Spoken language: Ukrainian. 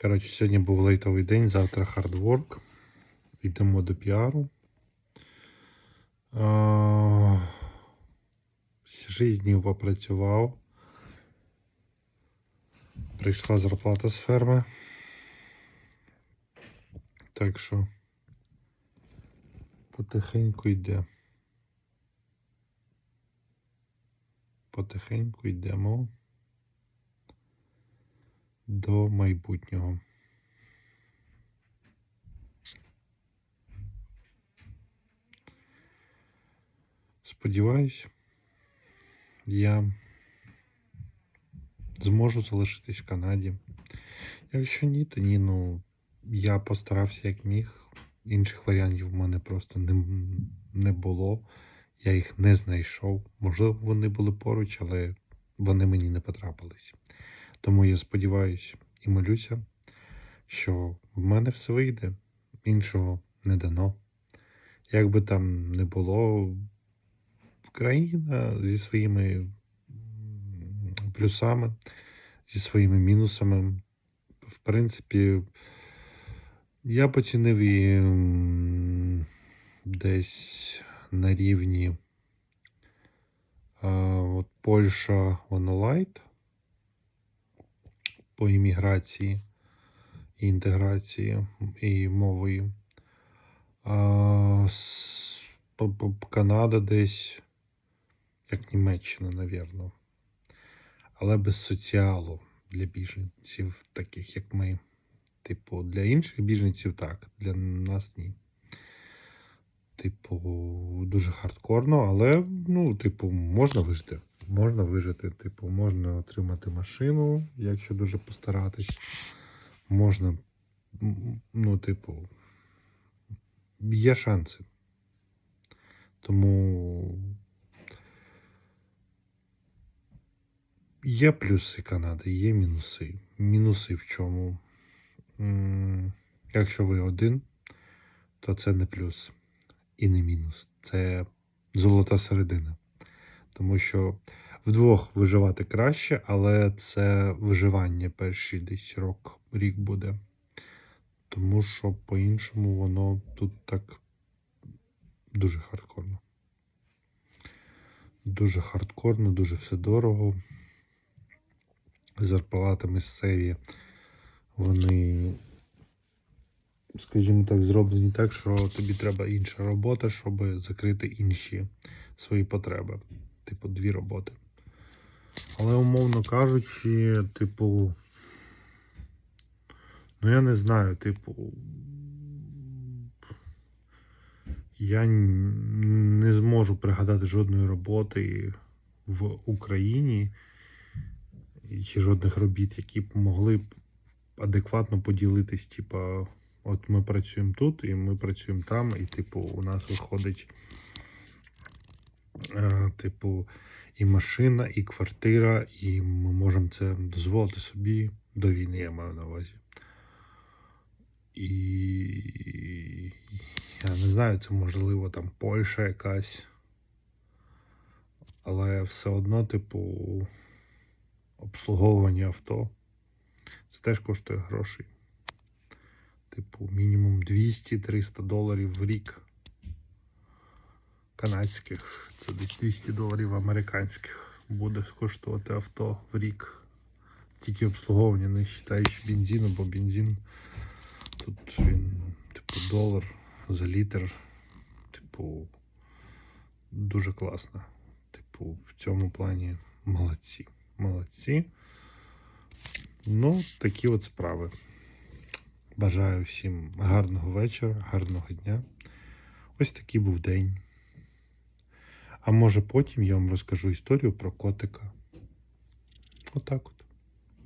Коротше, сьогодні був лейтовий день, завтра хардворк. Йдемо до піару. Шість днів попрацював. Прийшла зарплата з ферми. Так що потихеньку йде. Потихеньку йдемо до майбутнього. Сподіваюсь, я зможу залишитись в Канаді. Якщо ні, то ні, ну я постарався як міг. Інших варіантів в мене просто не, не було. Я їх не знайшов. Можливо, вони були поруч, але вони мені не потрапились. Тому я сподіваюся і молюся, що в мене все вийде, іншого не дано. Як би там не було, країна зі своїми плюсами, зі своїми мінусами, в принципі, я б оцінив її десь на рівні от Польща Онолайт по імміграції і інтеграції і мовою. Канада десь, як Німеччина, навірно. Але без соціалу для біженців, таких як ми. Типу, для інших біженців так, для нас ні. Типу, дуже хардкорно, але, ну, типу, можна вижити. Можна вижити, типу, можна отримати машину, якщо дуже постаратись. Можна, ну, типу, є шанси. Тому є плюси Канади, є мінуси. Мінуси в чому? Якщо ви один, то це не плюс і не мінус. Це золота середина. Тому що вдвох виживати краще, але це виживання перший десь рок, рік буде. Тому що по-іншому воно тут так дуже хардкорно. Дуже хардкорно, дуже все дорого. Зарплати місцеві, вони, скажімо так, зроблені так, що тобі треба інша робота, щоб закрити інші свої потреби. Типу, дві роботи. Але, умовно кажучи, типу. Ну, я не знаю, типу. Я не зможу пригадати жодної роботи в Україні чи жодних робіт, які б могли б адекватно поділитись. Типа, от ми працюємо тут, і ми працюємо там, і, типу, у нас виходить, е, типу, і машина, і квартира, і ми можемо це дозволити собі до війни, я маю на увазі. І я не знаю, це можливо там Польща якась. Але все одно, типу, обслуговування авто. Це теж коштує грошей. Типу, мінімум 200-300 доларів в рік. Канадських. Це десь 200 доларів американських буде коштувати авто в рік. Тільки обслуговування, не вважаючи бензину, бо бензин тут він, типу, долар за літр. Типу, дуже класно. Типу, в цьому плані молодці. Молодці. Ну, такі от справи. Бажаю всім гарного вечора, гарного дня. Ось такий був день. А може потім я вам розкажу історію про котика. Отак от.